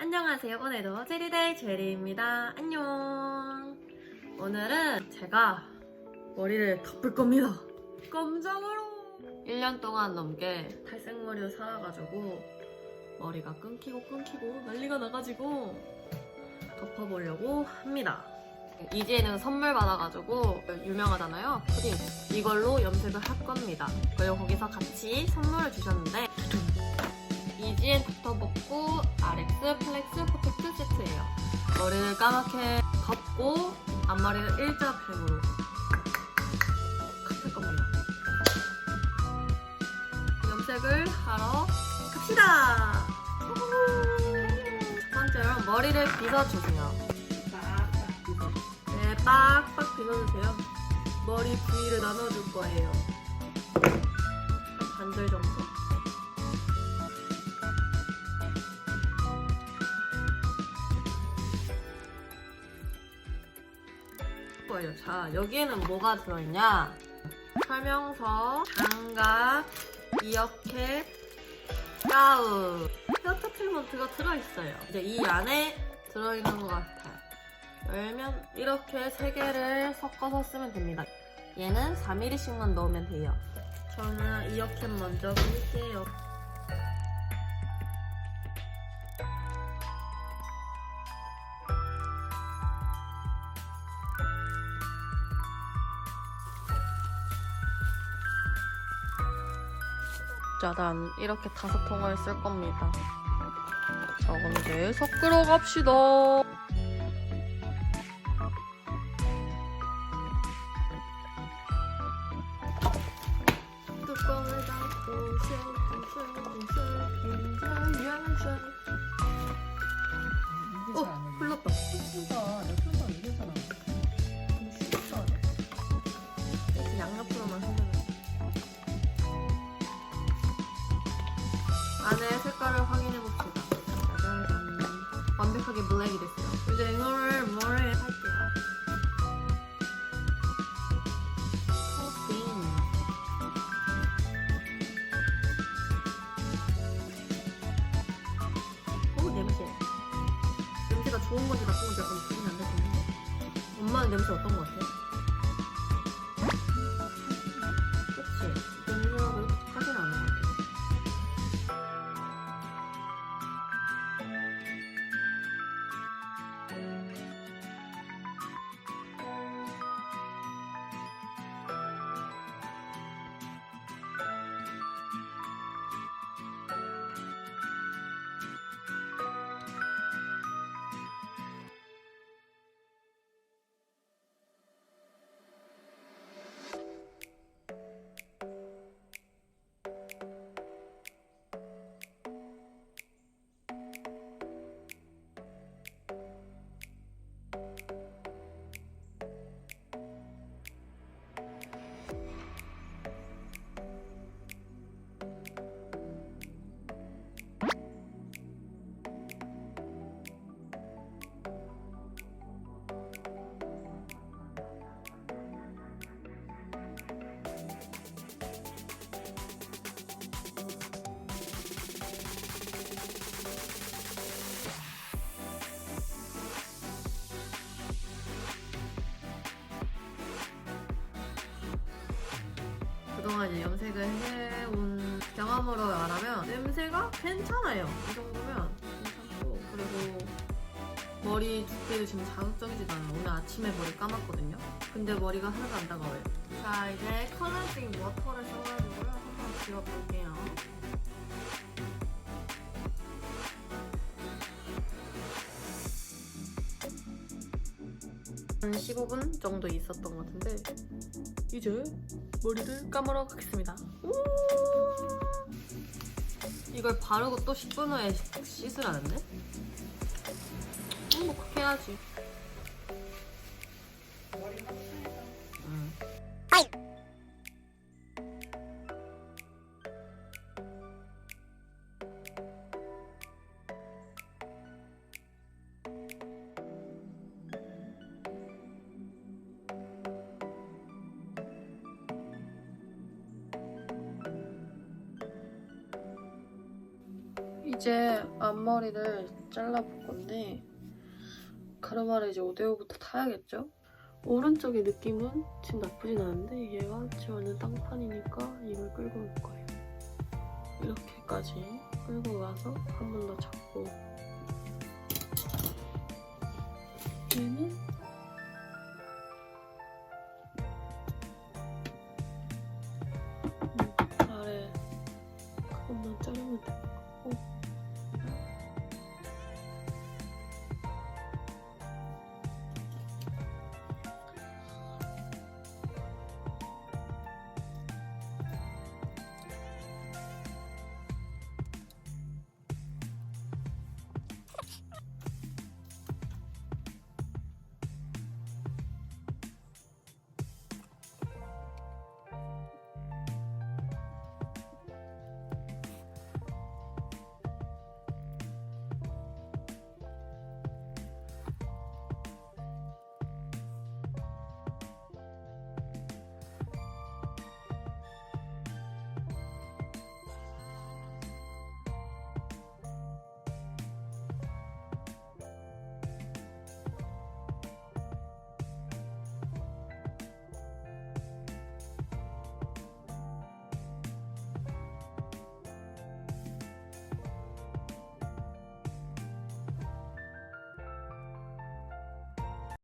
안녕하세요. 오늘도 제리데이 제리입니다. 안녕. 오늘은 제가 머리를 덮을 겁니다. 검정으로. 1년 동안 넘게 탈색머리를 살아가지고 머리가 끊기고 끊기고 난리가 나가지고 덮어보려고 합니다. 이지혜는 선물 받아가지고 유명하잖아요. 푸딩. 이걸로 염색을 할 겁니다. 그리고 거기서 같이 선물을 주셨는데 이지엔 닥터복구 RX 플렉스 퍼펙트 세트예요. 머리를 까맣게 덮고 앞머리를 일자 팩으로 할 겁니다. 염색을 하러 갑시다. 첫 번째로 머리를 빗어주세요. 네, 빡빡 빗어주세요. 머리 부위를 나눠줄 거예요. 한 반절 정도. 거예요. 자, 여기에는 뭐가 들어있냐? 설명서, 장갑, 이어캣, 가운, 헤어 터틀먼트가 들어있어요. 이제 이 안에 들어있는 것 같아요. 열면 이렇게 세 개를 섞어서 쓰면 됩니다. 얘는 4mm씩만 넣으면 돼요. 저는 이어캣 먼저 볼게요. 짜잔 이렇게 다섯 통을 쓸 겁니다. 자 그럼 이제 섞으러 갑시다. 뚜껑을 닫고 쉐이쉐이쉐이 인자야샤 어 흘렀다. 이렇게 안에 색깔을 확인해 봅시다. 짜잔. 완벽하게 블랙이 됐어요. 이제 이거를 머리에 할게요. 오 냄새. 냄새가 좋은 건지 나쁜 건지 약간 구분이 안 되는데. 엄마는 냄새 어떤 거 같아? 그 이제 염색을 해온 경험으로 말하면 냄새가 괜찮아요. 이 정도면 괜찮고 그리고 머리 두께도 지금 자극적이지도 않아요. 오늘 아침에 머리 감았거든요. 근데 머리가 하나도 안 다가와요. 자 이제 컬러징 워터를 써가지고요. 한번 지워볼게요. 한 15분 정도 있었던 것 같은데 이제 머리를 감으러 가겠습니다. 우! 이걸 바르고 또 10분 후에 씻으라는데? 그렇게 해야지. 이제 앞머리를 잘라볼 건데 가르마를 이제 오대오부터 타야겠죠? 오른쪽의 느낌은 지금 나쁘진 않은데 얘가 지금 완전 땅판이니까 이걸 끌고 올 거예요. 이렇게까지 끌고 와서 한 번 더 잡고 얘는 음, 아래 그것만 자르면 될것 같아요.